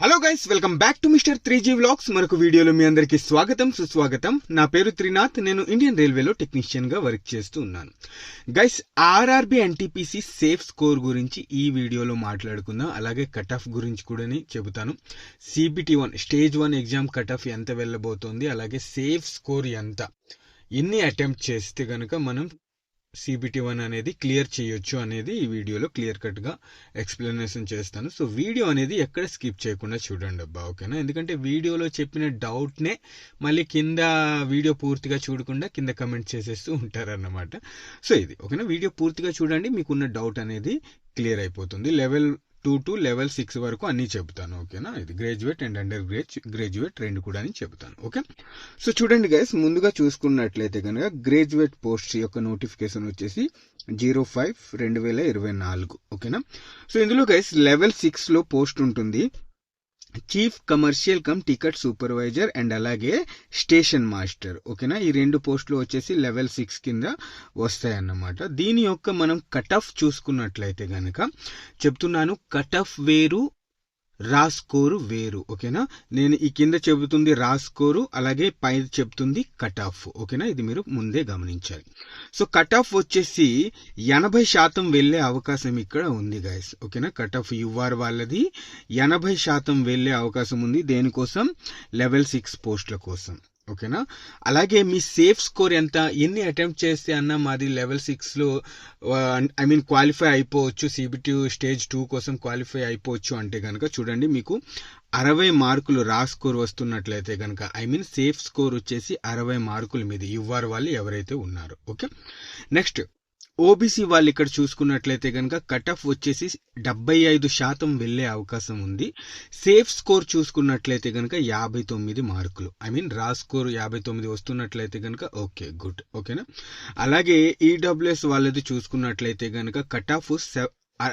Hello guys welcome back to mister three G vlogs మరొక వీడియోలో మీ అందరికీ స్వాగతం సుస్వాగతం. నా పేరు త్రినాథ్ నేను ఇండియన్ రైల్వేలో టెక్నీషియన్గా వర్క్ చేస్తూ ఉన్నాను. Guys RRB NTPC safe score గురించి ఈ వీడియోలో మాట్లాడుకుందాం. అలాగే కట్ ఆఫ్ గురించి కూడా చెబుతాను. CBT one stage one exam cut off ఎంత వెళ్ళబోతోంది అలాగే సేఫ్ స్కోర్ ఎంత? ఎన్ని అటెంప్ట్ చేస్తే కనుక మనం సిబిటి వన్ అనేది క్లియర్ చేయొచ్చు అనేది ఈ వీడియోలో క్లియర్ కట్గా ఎక్స్ప్లెనేషన్ చేస్తాను. సో వీడియో అనేది ఎక్కడ స్కిప్ చేయకుండా చూడండి అబ్బా ఓకేనా? ఎందుకంటే వీడియోలో చెప్పిన డౌట్నే మళ్ళీ కింద వీడియో పూర్తిగా చూడకుండా కింద కమెంట్ చేసేస్తూ ఉంటారన్నమాట. సో ఇది ఓకేనా? వీడియో పూర్తిగా చూడండి మీకున్న డౌట్ అనేది క్లియర్ అయిపోతుంది. Level two to level six వరకు అన్ని చెబుతాను ఓకేనా? ఇది గ్రాడ్యుయేట్ అండ్ అండర్ గ్రేజ్ గ్రాడ్యుయేట్ రెండు కూడా అని చెబుతాను ఓకే? సో చూడండి గైస్ ముందుగా చూసుకున్నట్లయితే కనుక గ్రాడ్యుయేట్ పోస్ట్ యొక్క నోటిఫికేషన్ వచ్చేసి జీరో ఫైవ్ రెండు వేల ఇరవై నాలుగు ఓకేనా? సో ఇందులో గైస్ లెవెల్ సిక్స్లో పోస్ట్ ఉంటుంది. Chief commercial cum ticket supervisor and అలాగే స్టేషన్ మాస్టర్. ఓకేనా? ఈ రెండు పోస్టులు వచ్చేసి లెవెల్ సిక్స్ కింద వస్తాయన్నమాట. దీని యొక్క మనం కట్ ఆఫ్ చూసుకున్నట్లయితే కనుక చెప్తున్నాను కట్ ఆఫ్ వేరు రా స్కోరు వేరు ఓకేనా? నేను ఈ కింద చెబుతుంది రా స్కోరు అలాగే పై చెబుతుంది కట్ ఆఫ్ ఓకేనా? ఇది మీరు ముందే గమనించాలి. సో కట్ ఆఫ్ వచ్చేసి ఎనభై శాతం వెళ్ళే అవకాశం ఇక్కడ ఉంది గైస్ ఓకేనా? కట్ ఆఫ్ యువర్ వాళ్ళది. ఎనభై శాతం వెళ్ళే అవకాశం ఉంది దేనికోసం? లెవెల్ సిక్స్ పోస్టుల కోసం. ఓకేనా? అలాగే మీ సేఫ్ స్కోర్ ఎంత? ఎన్ని అటెంప్ట్ చేస్తే అన్న మాది లెవెల్ సిక్స్లో ఐ మీన్ క్వాలిఫై అయిపోవచ్చు. సిబిటి స్టేజ్ టూ కోసం క్వాలిఫై అయిపోవచ్చు అంటే కనుక చూడండి మీకు అరవై మార్కులు రా స్కోర్ వస్తున్నట్లయితే కనుక ఐ మీన్ సేఫ్ స్కోర్ వచ్చేసి అరవై మార్కుల మీద ఇవ్వరు వాళ్ళు ఎవరైతే ఉన్నారో. ఓకే? నెక్స్ట్ ఓబీసీ వాళ్ళు ఇక్కడ చూసుకున్నట్లయితే కనుక కట్ ఆఫ్ వచ్చేసి డెబ్బై ఐదు శాతం వెళ్ళే అవకాశం ఉంది. సేఫ్ స్కోర్ చూసుకున్నట్లయితే కనుక యాభై తొమ్మిది మార్కులు. ఐ మీన్ రా స్కోర్ యాభై తొమ్మిది వస్తున్నట్లయితే కనుక ఓకే గుడ్. ఓకేనా? అలాగే ఈడబ్ల్యూఎస్ వాళ్ళది చూసుకున్నట్లయితే కనుక కట్ ఆఫ్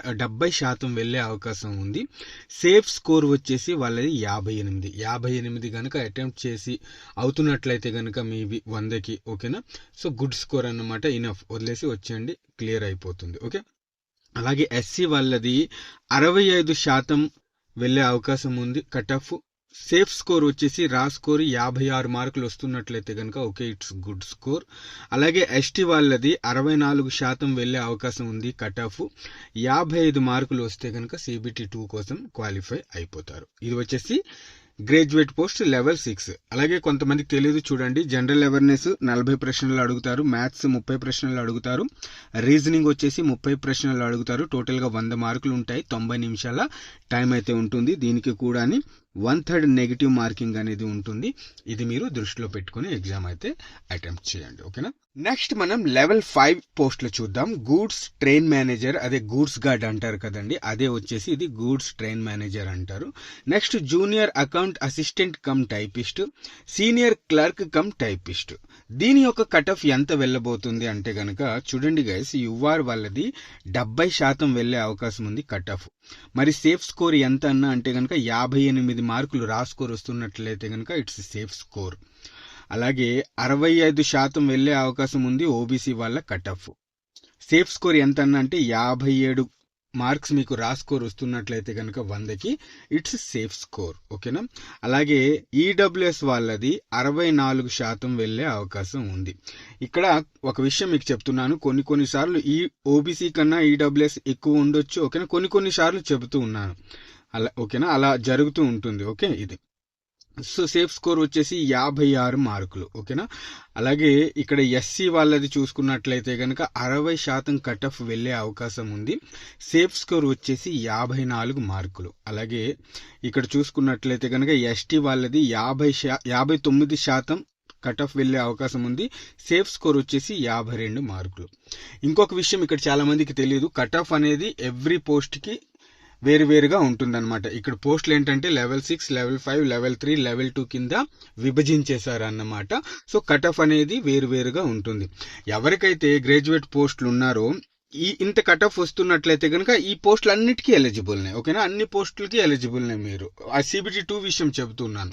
డెబ్బై శాతం వెళ్ళే అవకాశం ఉంది. సేఫ్ స్కోర్ వచ్చేసి వాళ్ళది యాభై ఎనిమిది. యాభై ఎనిమిది కనుక అటెంప్ట్ చేసి అవుతున్నట్లయితే కనుక మీ వందకి ఓకేనా? సో గుడ్ స్కోర్ అన్నమాట ఇనఫ్. వదిలేసి వచ్చేయండి క్లియర్ అయిపోతుంది ఓకే? అలాగే ఎస్సీ వాళ్ళది అరవై ఐదు శాతం వెళ్ళే అవకాశం ఉంది కట్ ఆఫ్ సేఫ్ స్కోర్ వచ్చేసి రా స్కోర్ యాభై ఆరు మార్కులు వస్తున్నట్లయితే కనుక ఓకే ఇట్స్ గుడ్ స్కోర్. అలాగే ఎస్టీ వాళ్ళది అరవై నాలుగు శాతం వెళ్ళే అవకాశం ఉంది కట్ ఆఫ్. యాభై ఐదు మార్కులు వస్తే కనుక సిబిటి టూ కోసం క్వాలిఫై అయిపోతారు. ఇది వచ్చేసి గ్రాడ్యుయేట్ పోస్ట్ లెవెల్ సిక్స్. అలాగే కొంతమందికి తెలియదు చూడండి జనరల్ అవేర్నెస్ నలభై ప్రశ్నలు అడుగుతారు మ్యాథ్స్ ముప్పై ప్రశ్నలు అడుగుతారు రీజనింగ్ వచ్చేసి ముప్పై ప్రశ్నలు అడుగుతారు టోటల్గా వంద మార్కులు ఉంటాయి తొంభై నిమిషాల టైం అయితే ఉంటుంది దీనికి కూడా వన్ థర్డ్ నెగిటివ్ మార్కింగ్ అనేది ఉంటుంది. ఇది మీరు దృష్టిలో పెట్టుకుని ఎగ్జామ్ అయితే అటెంప్ట్ చేయండి. ఓకేనా? నెక్స్ట్ మనం లెవెల్ ఫైవ్ పోస్టులు చూద్దాం. గూడ్స్ ట్రైన్ మేనేజర్ అదే గూడ్స్ గార్డ్ అంటారు కదండి. అదే వచ్చేసి ఇది గూడ్స్ ట్రైన్ మేనేజర్ అంటారు. Next junior account assistant cum typist senior clerk cum typist. దీని యొక్క కట్ ఆఫ్ ఎంత వెళ్ళబోతుంది అంటే గనక చూడండి గైస్ యువర్ వాళ్ళది డెబ్బై శాతం వెళ్ళే అవకాశం ఉంది కట్ ఆఫ్. మరి సేఫ్ స్కోర్ ఎంత అన్నా అంటే కనుక యాభై ఎనిమిది మార్కులు రా స్కోర్ వస్తున్నట్లయితే కనుక ఇట్స్ సేఫ్ స్కోర్ అలాగే అరవై ఐదు శాతం వెళ్ళే అవకాశం ఉంది ఓబీసీ వాళ్ళ కట్ ఆఫ్ సేఫ్ స్కోర్ ఎంత అన్నా అంటే యాభై ఏడు మార్క్స్ మీకు రా స్కోర్ వస్తున్నట్లయితే కనుక వందకి ఇట్స్ సేఫ్ స్కోర్ ఓకేనా? అలాగే ఈడబ్ల్యూఎస్ వాళ్ళది అరవై నాలుగు శాతం వెళ్ళే అవకాశం ఉంది. ఇక్కడ ఒక విషయం మీకు చెప్తున్నాను. కొన్ని కొన్నిసార్లు ఈ ఓబీసీ కన్నా ఈడబ్ల్యూఎస్ ఎక్కువ ఉండొచ్చు ఓకేనా? కొన్ని కొన్ని సార్లు చెబుతూ ఉన్నాను. అలా ఓకేనా? అలా జరుగుతూ ఉంటుంది ఓకే? ఇది. సో సేఫ్ స్కోర్ వచ్చేసి యాభై ఆరు మార్కులు ఓకేనా? అలాగే ఇక్కడ ఎస్సీ వాళ్ళది చూసుకున్నట్లయితే కనుక అరవై శాతం కట్ ఆఫ్ వెళ్ళే అవకాశం ఉంది. సేఫ్ స్కోర్ వచ్చేసి యాభై నాలుగు మార్కులు. అలాగే ఇక్కడ చూసుకున్నట్లయితే కనుక ఎస్టీ వాళ్ళది యాభై యాభై తొమ్మిది శాతం కట్ ఆఫ్ వెళ్ళే అవకాశం ఉంది. సేఫ్ స్కోర్ వచ్చేసి యాభై రెండు మార్కులు. ఇంకొక విషయం ఇక్కడ చాలా మందికి తెలియదు. కట్ ఆఫ్ అనేది ఎవ్రీ పోస్ట్కి వేరువేరుగా ఉంటుందన్నమాట. ఇక్కడ పోస్టులు ఏంటంటే level six level five level three level two కింద విభజించేశారు అన్నమాట సో కట్ ఆఫ్ అనేది వేరువేరుగా ఉంటుంది. ఎవరికైతే గ్రాడ్యుయేట్ పోస్టులు ఉన్నారో ఈ ఇంత కట్ ఆఫ్ వస్తున్నట్లయితే కనుక ఈ పోస్టులన్నిటికీ ఎలిజిబుల్నే ఓకేనా? అన్ని పోస్టులకి ఎలిజిబుల్నే మీరు. ఆ సిబిటి టూ విషయం చెబుతున్నాను.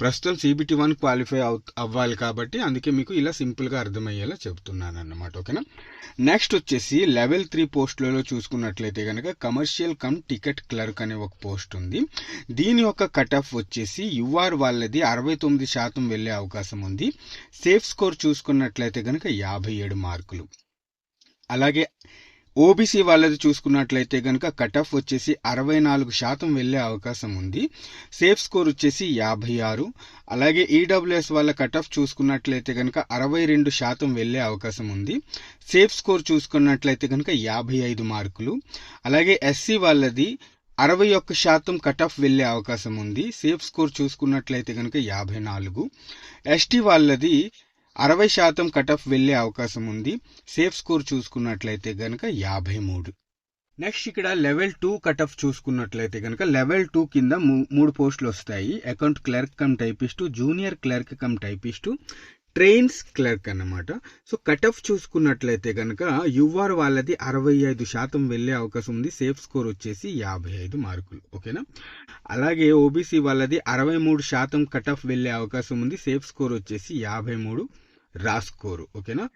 ప్రస్తుతం సిబిటి వన్ క్వాలిఫై అవు అవ్వాలి కాబట్టి అందుకే మీకు ఇలా సింపుల్గా అర్థమయ్యేలా చెబుతున్నాను అన్నమాట ఓకేనా? నెక్స్ట్ వచ్చేసి లెవెల్ త్రీ పోస్టులలో చూసుకున్నట్లయితే కనుక కమర్షియల్ కమ్ టికెట్ క్లర్క్ అనే ఒక పోస్ట్ ఉంది. దీని యొక్క కట్ ఆఫ్ వచ్చేసి యుఆర్ వాళ్ళది అరవై తొమ్మిది శాతం వెళ్ళే అవకాశం ఉంది. సేఫ్ స్కోర్ చూసుకున్నట్లయితే కనుక యాభై ఏడు మార్కులు. అలాగే ఓబీసీ వాళ్ళది చూసుకున్నట్లయితే కనుక కట్ ఆఫ్ వచ్చేసి అరవై నాలుగు శాతం వెళ్ళే అవకాశం ఉంది. సేఫ్ స్కోర్ వచ్చేసి యాభై ఆరు. అలాగే ఈడబ్ల్యూఎస్ వాళ్ళ కట్ ఆఫ్ చూసుకున్నట్లయితే కనుక అరవై రెండు శాతం వెళ్ళే అవకాశం ఉంది. సేఫ్ స్కోర్ చూసుకున్నట్లయితే కనుక యాభై ఐదు మార్కులు. అలాగే ఎస్సీ వాళ్ళది అరవై ఒక్క శాతం కట్ ఆఫ్ వెళ్ళే అవకాశం ఉంది. సేఫ్ స్కోర్ చూసుకున్నట్లయితే కనుక యాభై నాలుగు. ఎస్టీ వాళ్ళది అరవై శాతం కటఫ్ వెళ్ళే వెళ్ళే అవకాశం ఉంది. సేఫ్ స్కోర్ చూసుకున్నట్లయితే గనక యాభై మూడు. నెక్స్ట్ ఇక్కడ లెవెల్ టూ కటఫ్ చూసుకున్నట్లయితే కనుక లెవెల్ టూ కింద మూ- మూడు పోస్టులు వస్తాయి. Account clerk cum typist junior clerk cum typist trains clerk అన్నమాట. సో కట్ ఆఫ్ చూసుకున్నట్లయితే కనుక యువర్ వాళ్ళది అరవై ఐదు శాతం వెళ్ళే అవకాశం ఉంది. సేఫ్ స్కోర్ వచ్చేసి యాభై ఐదు మార్కులు. ఓకేనా? అలాగే ఓబీసీ వాళ్ళది అరవై మూడు శాతం కట్ ఆఫ్ వెళ్ళే అవకాశం ఉంది. సేఫ్ స్కోర్ వచ్చేసి యాభై మూడు. రాస్కోరు ఓకేనా?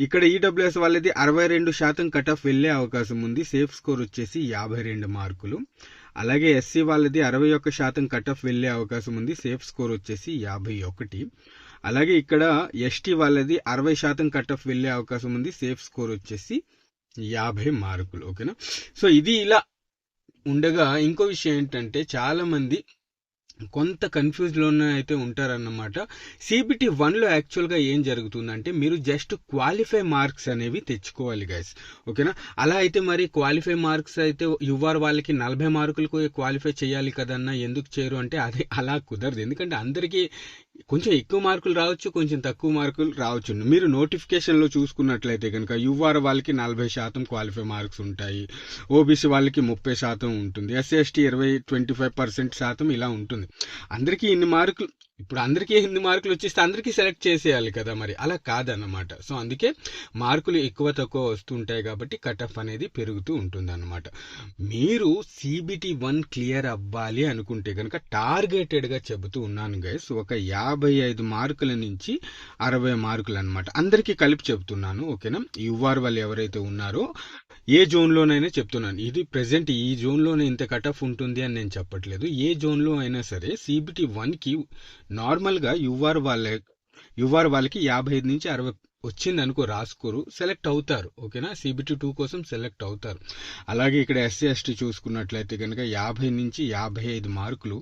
ఇక్కడ ఈడబ్ల్యూఎస్ వాళ్ళది అరవై రెండు శాతం కట్ ఆఫ్ వెళ్ళే అవకాశం ఉంది. సేఫ్ స్కోర్ వచ్చేసి యాభై రెండు మార్కులు. అలాగే ఎస్సీ వాళ్ళది అరవై ఒక్క శాతం కట్ ఆఫ్ వెళ్ళే అవకాశం ఉంది. సేఫ్ స్కోర్ వచ్చేసి యాభై ఒకటి. అలాగే ఇక్కడ ఎస్టీ వాళ్ళది అరవై శాతం కట్ ఆఫ్ వెళ్ళే అవకాశం ఉంది. సేఫ్ స్కోర్ వచ్చేసి యాభై మార్కులు ఓకేనా? సో ఇది ఇలా ఉండగా ఇంకో విషయం ఏంటంటే చాలా మంది కొంత కన్ఫ్యూజ్లోనే అయితే ఉంటారన్నమాట. సిబిటి వన్లో యాక్చువల్గా ఏం జరుగుతుందంటే మీరు జస్ట్ క్వాలిఫై మార్క్స్ అనేవి తెచ్చుకోవాలి గైస్ ఓకేనా అలా అయితే మరి క్వాలిఫై మార్క్స్ అయితే యువర్ వాళ్ళకి నలభై మార్కులకు క్వాలిఫై చేయాలి కదన్నా ఎందుకు చేయరు అంటే అది అలా కుదరదు. ఎందుకంటే అందరికీ కొంచెం ఎక్కువ మార్కులు రావచ్చు కొంచెం తక్కువ మార్కులు రావచ్చు. మీరు నోటిఫికేషన్లో చూసుకున్నట్లయితే కనుక యువర్ వాళ్ళకి నలభై శాతం క్వాలిఫై మార్క్స్ ఉంటాయి. ఓబీసీ వాళ్ళకి ముప్పై శాతం ఉంటుంది. ఎస్సీ ఎస్టీ ఇరవై ట్వంటీ ఫైవ్ పర్సెంట్ శాతం ఇలా ఉంటుంది. అందరికీ ఇన్ని మార్కులు ఇప్పుడు అందరికీ హిందీ మార్కులు వచ్చేస్తే అందరికీ సెలెక్ట్ చేసేయాలి కదా మరి. అలా కాదన్నమాట. సో అందుకే మార్కులు ఎక్కువ తక్కువ వస్తుంటాయి కాబట్టి కట్ ఆఫ్ అనేది పెరుగుతూ ఉంటుందన్నమాట. మీరు సిబిటి వన్ క్లియర్ అవ్వాలి అనుకుంటే కనుక టార్గెటెడ్గా చెబుతూ ఉన్నాను గైస్ ఒక యాభై ఐదు మార్కుల నుంచి అరవై మార్కులు అనమాట అందరికీ కలిపి చెబుతున్నాను ఓకేనా? యువర్ వాళ్ళు ఎవరైతే ఉన్నారో ఏ జోన్లోనైనా చెప్తున్నాను. ఇది ప్రజెంట్ ఈ జోన్లోనే ఇంత కట్ ఆఫ్ ఉంటుంది అని నేను చెప్పట్లేదు. ఏ జోన్లో అయినా సరే సిబిటి వన్కి నార్మల్గా యువర్ వాళ్ళ యువర్ వాళ్ళకి యాభై ఐదు నుంచి అరవై వచ్చింది అనుకో రాసుకోరు సెలెక్ట్ అవుతారు ఓకేనా? సిబిటీ టూ కోసం సెలెక్ట్ అవుతారు. అలాగే ఇక్కడ ఎస్సీ ఎస్టీ చూసుకున్నట్లయితే కనుక యాభై నుంచి యాభై ఐదు మార్కులు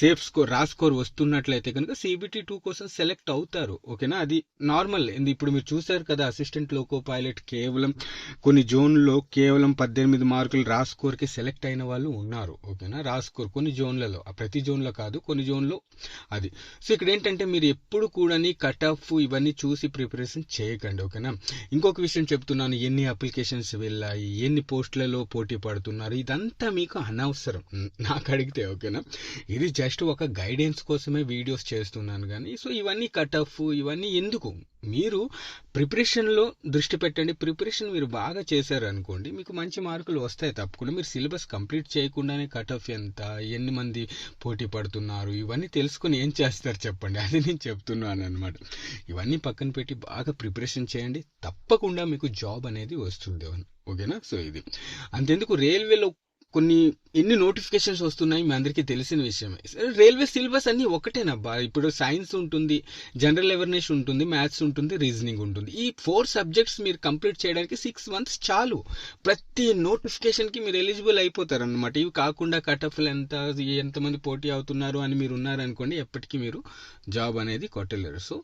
సేఫ్ స్కోర్ రా స్కోర్ వస్తున్నట్లయితే కనుక సిబిటీ టూ కోసం సెలెక్ట్ అవుతారు ఓకేనా? అది నార్మల్ ఇప్పుడు మీరు చూసారు కదా అసిస్టెంట్ లోకో పైలట్ కేవలం కొన్ని జోన్లో కేవలం పద్దెనిమిది మార్కులు రా స్కోర్కి సెలెక్ట్ అయిన వాళ్ళు ఉన్నారు ఓకేనా? రా స్కోర్ కొన్ని జోన్లలో ప్రతి జోన్లో కాదు కొన్ని జోన్లో అది. సో ఇక్కడ ఏంటంటే మీరు ఎప్పుడు కూడా కట్ ఆఫ్ ఇవన్నీ చూసి ప్రిపరేషన్ చేయకండి ఓకేనా? ఇంకొక విషయం చెప్తున్నాను. ఎన్ని అప్లికేషన్స్ వెళ్ళాయి ఎన్ని పోస్టులలో పోటీ పడుతున్నారు ఇదంతా మీకు అనవసరం. నాకు అడిగితే ఓకేనా? ఇది జస్ట్ ఒక గైడెన్స్ కోసమే వీడియోస్ చేస్తున్నాను కానీ సో ఇవన్నీ కట్ ఆఫ్ ఇవన్నీ ఎందుకు? మీరు ప్రిపరేషన్లో దృష్టి పెట్టండి. ప్రిపరేషన్ మీరు బాగా చేశారు అనుకోండి మీకు మంచి మార్కులు వస్తాయి తప్పకుండా. మీరు సిలబస్ కంప్లీట్ చేయకుండానే కట్ ఆఫ్ ఎంత ఎన్ని మంది పోటీ పడుతున్నారు ఇవన్నీ తెలుసుకొని ఏం చేస్తారు చెప్పండి. అది నేను చెప్తున్నాను అనమాట ఇవన్నీ పక్కన పెట్టి బాగా ప్రిపరేషన్ చేయండి. తప్పకుండా మీకు జాబ్ అనేది వస్తుంది. ఓకేనా? సో ఇది. అంతెందుకు రైల్వేలో కొన్ని ఎన్ని నోటిఫికేషన్స్ వస్తున్నాయి? మీ అందరికీ తెలిసిన విషయమే. సరే రైల్వే సిలబస్ అన్ని ఒకటేనబ్బా ఇప్పుడు సైన్స్ ఉంటుంది జనరల్ అవేర్నెస్ ఉంటుంది మ్యాథ్స్ ఉంటుంది రీజనింగ్ ఉంటుంది. ఈ ఫోర్ సబ్జెక్ట్స్ మీరు కంప్లీట్ చేయడానికి సిక్స్ మంత్స్ చాలు. ప్రతి నోటిఫికేషన్కి మీరు ఎలిజిబుల్ అయిపోతారు అనమాట ఇవి కాకుండా కటఫ్లు ఎంత ఎంతమంది పోటీ అవుతున్నారు అని మీరు ఉన్నారనుకోండి ఎప్పటికీ మీరు జాబ్ అనేది కొట్టలేరు. సో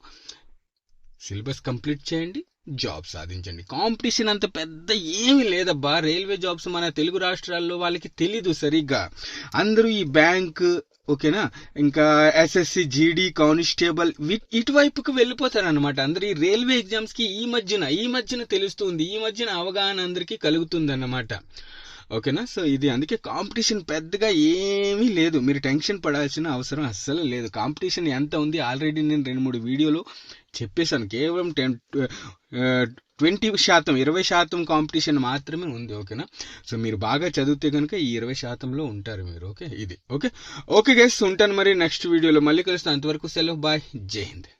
సిలబస్ కంప్లీట్ చేయండి జాబ్ సాధించండి. కాంపిటీషన్ అంత పెద్ద ఏమీ లేదబ్బా. రైల్వే జాబ్స్ మన తెలుగు రాష్ట్రాల్లో వాళ్ళకి తెలీదు సరిగ్గా. అందరూ ఈ బ్యాంక్ ఓకేనా? ఇంకా ఎస్ఎస్సి జీడీ కానిస్టేబుల్ ఇటువైపుకి వెళ్ళిపోతారు అనమాట అందరు ఈ రైల్వే ఎగ్జామ్స్కి ఈ మధ్యన ఈ మధ్యన తెలుస్తుంది ఈ మధ్యన అవగాహన అందరికీ కలుగుతుంది అన్నమాట ఓకేనా? సో ఇది అందుకే కాంపిటీషన్ పెద్దగా ఏమీ లేదు. మీరు టెన్షన్ పడాల్సిన అవసరం అస్సలు లేదు. కాంపిటీషన్ ఎంత ఉంది ఆల్రెడీ నేను రెండు మూడు వీడియోలు చెప్పేశాను. కేవలం టెన్ ట్వంటీ శాతం ఇరవై శాతం కాంపిటీషన్ మాత్రమే ఉంది. ఓకేనా? సో మీరు బాగా చదివితే కనుక ఈ ఇరవై శాతంలో ఉంటారు మీరు. ఓకే? ఇది. ఓకే? ఓకే గైస్ ఉంటాను మరి నెక్స్ట్ వీడియోలో. మళ్ళీ కలుస్తాను. అంతవరకు సెలవు. బాయ్. జై హింద్.